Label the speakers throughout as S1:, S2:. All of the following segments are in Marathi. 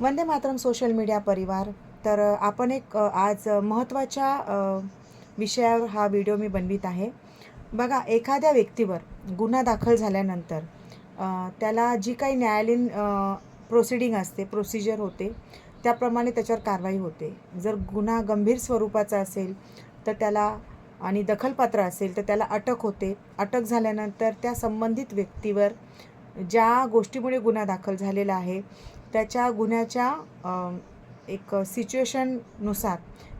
S1: वंदे मातरम सोशल मीडिया परिवार. तर आपण एक आज महत्त्वाच्या विषयावर हा व्हिडिओ मी बनवित आहे. बघा एखाद्या व्यक्तीवर गुन्हा दाखल झाल्यानंतर त्याला जी काही न्यायालयीन प्रोसिडिंग असते प्रोसिजर होते त्याप्रमाणे त्याच्यावर कारवाई होते. जर गुन्हा गंभीर स्वरूपाचा असेल तर त्याला आणि दखलपात्र असेल तर त्याला अटक होते. अटक झाल्यानंतर त्या संबंधित व्यक्तीवर ज्या गोष्टीमुळे गुन्हा दाखल झालेला आहे त्याच्या गुन्ह्याच्या एक सिच्युएशननुसार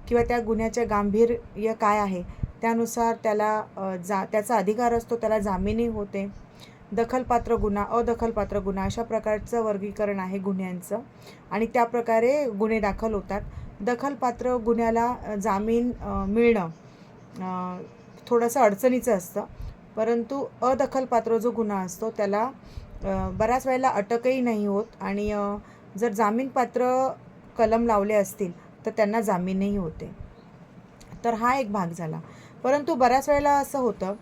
S1: किंवा त्या गुन्ह्याचे गांभीर्य काय आहे त्यानुसार त्याला जा त्याचा अधिकार असतो त्याला जामीनही होते. दखलपात्र गुन्हा अदखलपात्र गुन्हा अशा प्रकारचं वर्गीकरण आहे गुन्ह्यांचं आणि त्या प्रकारे गुन्हे दाखल होतात. दखलपात्र गुन्ह्याला जामीन मिळणं थोडंसं अडचणीचं असतं. परंतु अदखलपात्र जो गुन्हा असतो त्याला बऱ्याच वेळेला अटकही नाही होत आणि जर जामीनपात्र कलम लावले असतील तर त्यांना जामीनही होते. तर हा एक भाग झाला. परंतु बऱ्याच वेळेला असं होतं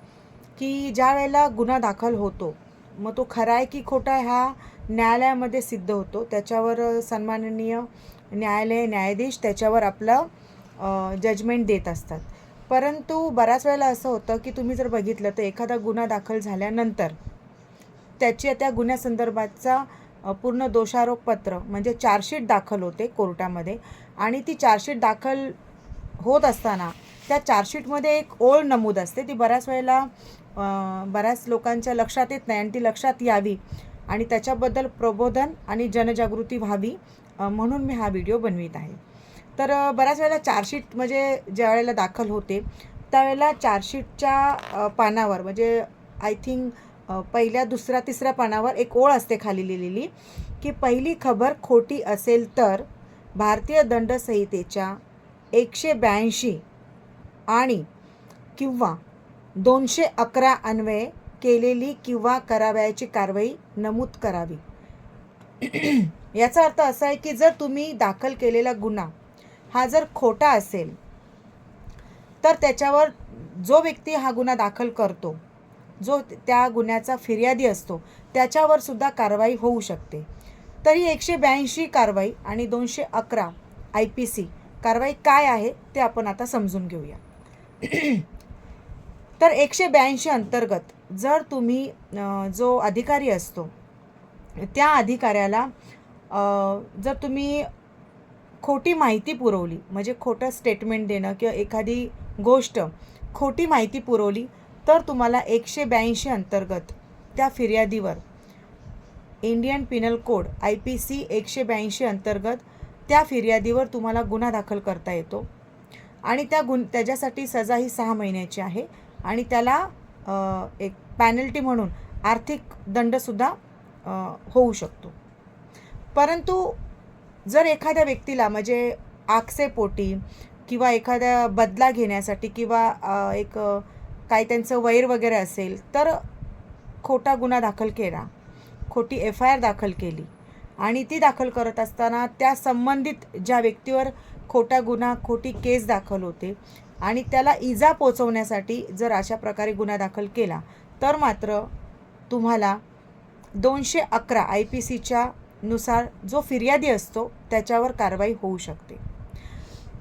S1: की ज्या वेळेला गुन्हा दाखल होतो मग तो खरा आहे की खोटा आहे हा न्यायालयामध्ये सिद्ध होतो. त्याच्यावर सन्माननीय न्यायालय न्यायाधीश त्याच्यावर आपलं जजमेंट देत असतात. परंतु बऱ्याच वेळेला असं होतं की तुम्ही जर बघितलं तर एखादा गुन्हा दाखल झाल्यानंतर त्याची त्या गुन्ह्यासंदर्भातचा अ, पूर्ण दोषारोपपत्र म्हणजे चार्जशीट दाखल होते कोर्टामध्ये. आणि ती चार्जशीट दाखल होत असताना त्या चार्जशीटमध्ये एक ओळ नमूद असते. ती बऱ्याच वेळेला बऱ्याच लोकांच्या लक्षात येत नाही आणि ती लक्षात यावी आणि त्याच्याबद्दल प्रबोधन आणि जनजागृती व्हावी म्हणून मी हा व्हिडिओ बनवित आहे. तर बऱ्याच वेळेला चार्जशीट म्हणजे ज्या वेळेला दाखल होते त्यावेळेला चार्जशीटच्या पानावर म्हणजे आय थिंक पहिल्या दुसऱ्या तिसऱ्या पानावर एक ओळ असते खाली लिहिलेली की पहिली खबर खोटी असेल तर भारतीय दंड संहितेच्या एकशे ब्याऐंशी आणि किंवा दोनशे अकरा अन्वये केलेली किंवा करावयाची कारवाई नमूद करावी. याचा अर्थ असा आहे की जर तुम्ही दाखल केलेला गुन्हा हा जर खोटा असेल तर त्याच्यावर जो व्यक्ती हा गुन्हा दाखल करतो जो त्या गुन्ह्याचा फिर्यादी असतो त्याच्यावर सुद्धा कारवाई होऊ शकते. तरी एकशे ब्याऐंशी कारवाई आणि दोनशे अकरा आय पी सी कारवाई काय आहे ते आपण आता समजून घेऊया. तर एकशे ब्याऐंशी अंतर्गत जर तुम्ही जो अधिकारी असतो त्या अधिकाऱ्याला जर तुम्ही खोटी माहिती पुरवली म्हणजे खोटं स्टेटमेंट देणं किंवा एखादी गोष्ट खोटी माहिती पुरवली तर तुम्हाला एकशे ब्याऐंशी अंतर्गत त्या फिर्यादीवर Indian penal code I P C एकशे ब्याऐंशी अंतर्गत त्या फिर्यादीवर तुम्हाला गुन्हा दाखल करता येतो. आणि त्या गुन त्याच्यासाठी सजा ही सहा महिन्याची आहे. आणि त्याला एक पॅनल्टी म्हणून आर्थिक दंडसुद्धा होऊ शकतो. परंतु जर एखाद्या व्यक्तीला म्हणजे आक्षेपोटी किंवा एखाद्या बदला घेण्यासाठी किंवा एक काय त्यांचं वैर वगैरे असेल तर खोटा गुन्हा दाखल केला. खोटी एफ आय आर दाखल केली. आणि ती दाखल करत असताना त्या संबंधित ज्या व्यक्तीवर खोटा गुन्हा खोटी केस दाखल होते आणि त्याला इजा पोचवण्यासाठी जर अशा प्रकारे गुन्हा दाखल केला तर मात्र तुम्हाला दोनशे अकरा आय पी सीच्या नुसार जो फिर्यादी असतो त्याच्यावर कारवाई होऊ शकते.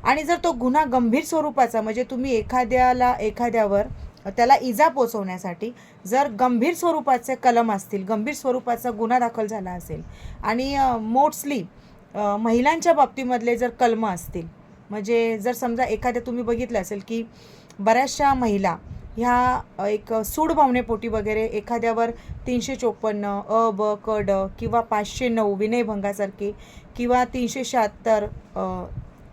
S1: आणि जर तो गुन्हा गंभीर स्वरूपाचा म्हणजे तुम्ही एखाद्याला एखाद्यावर त्याला इजा पोचवण्यासाठी जर गंभीर स्वरूपाचे कलम असतील गंभीर स्वरूपाचा गुन्हा दाखल झाला असेल आणि मोस्टली महिलांच्या बाबतीमधले जर कलमं असतील म्हणजे जर समजा एखाद्या तुम्ही बघितलं असेल की बऱ्याचशा महिला ह्या एक सूडभावनेपोटी वगैरे एखाद्यावर तीनशे चोपन्न अ ब क ड किंवा पाचशे नऊ विनयभंगासारखे किंवा तीनशे शहात्तर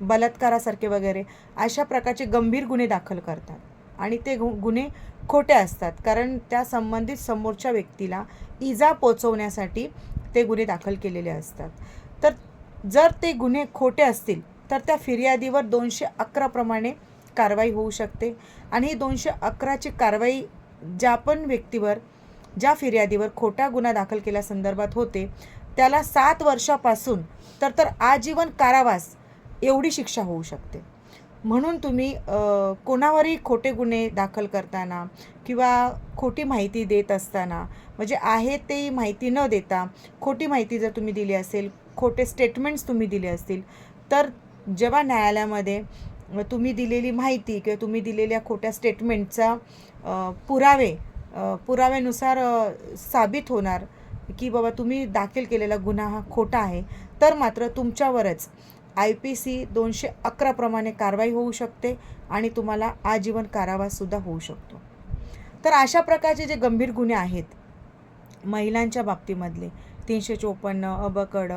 S1: बलात्कारासारखे वगैरे अशा प्रकारचे गंभीर गुन्हे दाखल करतात. आणि ते गु गुन्हे खोटे असतात. कारण त्या संबंधित समोरच्या व्यक्तीला इजा पोचवण्यासाठी ते गुन्हे दाखल केलेले असतात. तर जर ते गुन्हे खोटे असतील तर त्या फिर्यादीवर दोनशे अकराप्रमाणे कारवाई होऊ शकते. आणि ही दोनशे अकराची कारवाई ज्या पण व्यक्तीवर ज्या फिर्यादीवर खोटा गुन्हा दाखल केल्यासंदर्भात होते त्याला सात वर्षापासून तर तर आजीवन कारावास एवढी शिक्षा होऊ शकते. म्हणून तुम्ही कोणावरही खोटे गुन्हे दाखल करताना किंवा खोटी माहिती देत असताना म्हणजे आहे ते माहिती न देता खोटी माहिती जर तुम्ही दिली असेल खोटे स्टेटमेंट्स तुम्ही दिले असतील तर जेव्हा न्यायालयामध्ये तुम्ही दिलेली माहिती किंवा तुम्ही दिलेल्या खोट्या स्टेटमेंटचा पुरावे पुराव्यानुसार साबित होणार की बाबा तुम्ही दाखल केलेला गुन्हा हा खोटा आहे तर मात्र तुमच्यावरच आय पी सी दोनशे अकराप्रमाणे कारवाई होऊ शकते आणि तुम्हाला आजीवन कारावाससुद्धा होऊ शकतो. तर अशा प्रकारचे जे गंभीर गुन्हे आहेत महिलांच्या बाबतीमधले तीनशे चोपन्न अबकड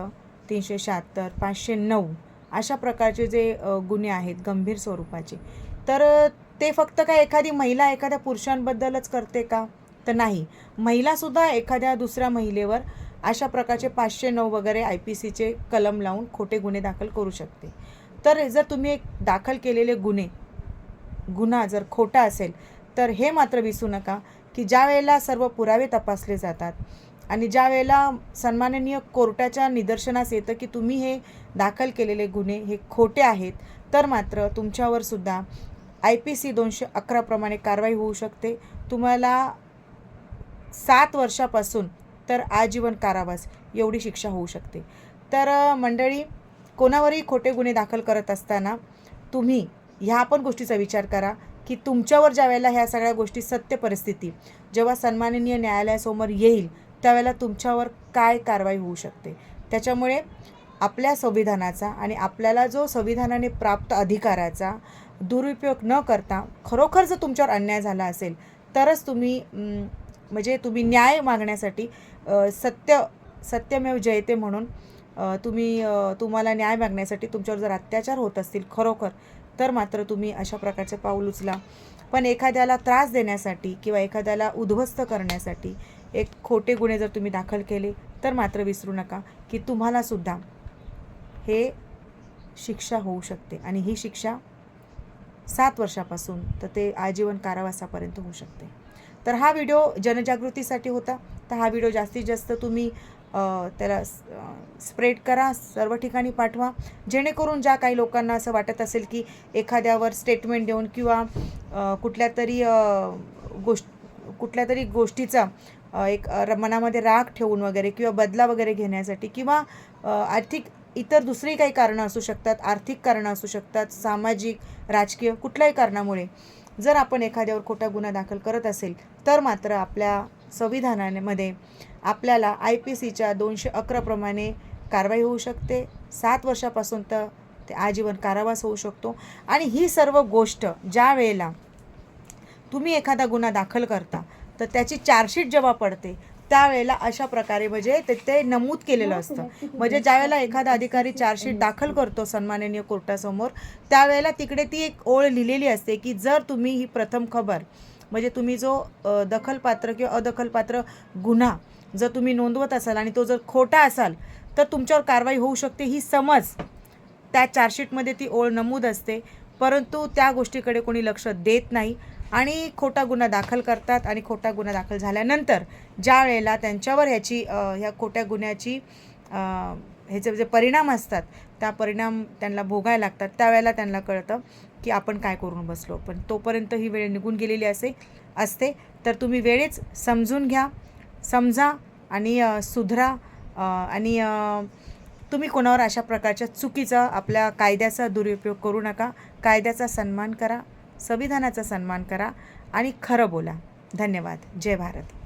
S1: तीनशे शहात्तर पाचशे नऊ अशा प्रकारचे जे गुन्हे आहेत गंभीर स्वरूपाचे तर ते फक्त काय एखादी महिला एखाद्या पुरुषांबद्दलच करते का? तर नाही. महिलासुद्धा एखाद्या दुसऱ्या महिलेवर अशा प्रकारचे पाचशे नऊ वगैरे आय पी सीचे कलम लावून खोटे गुन्हे दाखल करू शकते. तर जर तुम्ही एक दाखल केलेले गुन्हे गुन्हा जर खोटा असेल तर हे मात्र विसरू नका की ज्या वेळेला सर्व पुरावे तपासले जातात आणि ज्या वेळेला सन्माननीय कोर्टाच्या निदर्शनास येतं की तुम्ही हे दाखल केलेले गुन्हे हे खोटे आहेत तर मात्र तुमच्यावर सुद्धा आय पी सी दोनशे अकराप्रमाणे कारवाई होऊ शकते. तुम्हाला सात वर्षापासून तर आजीवन कारावास एवढी शिक्षा होऊ शकते. तर मंडळी कोणावरही खोटे गुन्हे दाखल करत असताना तुम्ही ह्या पण गोष्टीचा विचार करा की तुमच्यावर ज्या वेळेला ह्या सगळ्या गोष्टी सत्य परिस्थिती जेव्हा सन्माननीय न्यायालयासमोर येईल त्यावेळेला तुमच्यावर काय कारवाई होऊ शकते? त्याच्यामुळे आपल्या संविधानाचा आणि आपल्याला जो संविधानाने प्राप्त अधिकाराचा दुरुपयोग न करता खरोखर जर तुमच्यावर अन्याय झाला असेल तरच तुम्ही म्हणजे तुम्ही न्याय मागण्यासाठी सत्य सत्यमेव जयते म्हणून तुम्ही तुम्हाला न्याय मागण्यासाठी तुमच्यावर जर अत्याचार होत असतील खरोखर तर मात्र तुम्ही अशा प्रकारचे पाऊल उचला. पण एखाद्याला त्रास देण्यासाठी किंवा एखाद्याला उद्ध्वस्त करण्यासाठी एक खोटे गुन्हे जर तुम्ही दाखल केले तर मात्र विसरू नका की तुम्हालासुद्धा हे शिक्षा होऊ शकते. आणि ही शिक्षा सात वर्षापासून तर ते आजीवन कारावासापर्यंत होऊ शकते. तर हा व्हिडिओ जनजागृतीसाठी होता. तर हा व्हिडिओ जास्तीत जास्त तुम्ही त्याला स्प्रेड करा सर्व ठिकाणी पाठवा. जेणेकरून ज्या काही लोकांना असं वाटत असेल की एखाद्यावर स्टेटमेंट देऊन किंवा कुठल्या तरी गोष्ट कुठल्या तरी गोष्टीचा एक र- मनामध्ये राग ठेवून वगैरे किंवा बदला वगैरे घेण्यासाठी किंवा आर्थिक इतर दुसरी काही कारणं असू शकतात आर्थिक कारणं असू शकतात सामाजिक राजकीय कुठल्याही कारणामुळे. जर आपण एखाद्यावर खोटा गुन्हा दाखल करत असेल तर मात्र आपल्या संविधानामध्ये आपल्याला आय पी सीच्या दोनशे अकराप्रमाणे कारवाई होऊ शकते. सात वर्षापासून तर ते आजीवन कारावास होऊ शकतो. आणि ही सर्व गोष्ट ज्या वेळेला तुम्ही एखादा गुन्हा दाखल करता तर त्याची चार्जशीट जेव्हा पडते त्यावेळेला अशा प्रकारे म्हणजे ते ते नमूद केलेलं असतं. म्हणजे ज्यावेळेला एखादा अधिकारी चार्जशीट दाखल करतो सन्माननीय कोर्टासमोर त्यावेळेला तिकडे ती एक ओळ लिहिलेली असते की जर तुम्ही ही प्रथम खबर म्हणजे तुम्ही जो दखलपात्र किंवा अदखलपात्र गुन्हा जर तुम्ही नोंदवत असाल आणि तो जर खोटा असाल तर तुमच्यावर कारवाई होऊ शकते ही समज. त्या चार्जशीटमध्ये ती ओळ नमूद असते. परंतु त्या गोष्टीकडे कोणी लक्ष देत नाही. आणि खोटा गुन्हा दाखल करतात आणि खोटा गुन्हा दाखल झाल्यानंतर ज्या वेळेला त्यांच्यावर ह्याची ह्या खोट्या गुन्ह्याची ह्याचे जे परिणाम असतात त्या परिणाम त्यांना भोगायला लागतात. त्यावेळेला त्यांना कळतं की आपण काय करून बसलो. पण तोपर्यंत ही वेळ निघून गेलेली असे असते. तर तुम्ही वेळेच समजून घ्या समजा आणि सुधरा आणि तुम्ही कोणावर अशा प्रकारच्या चुकीचा आपल्या कायद्याचा दुरुपयोग करू नका. कायद्याचा सन्मान करा. संविधानाचा सन्मान करा आणि खरं बोला. धन्यवाद. जय भारत.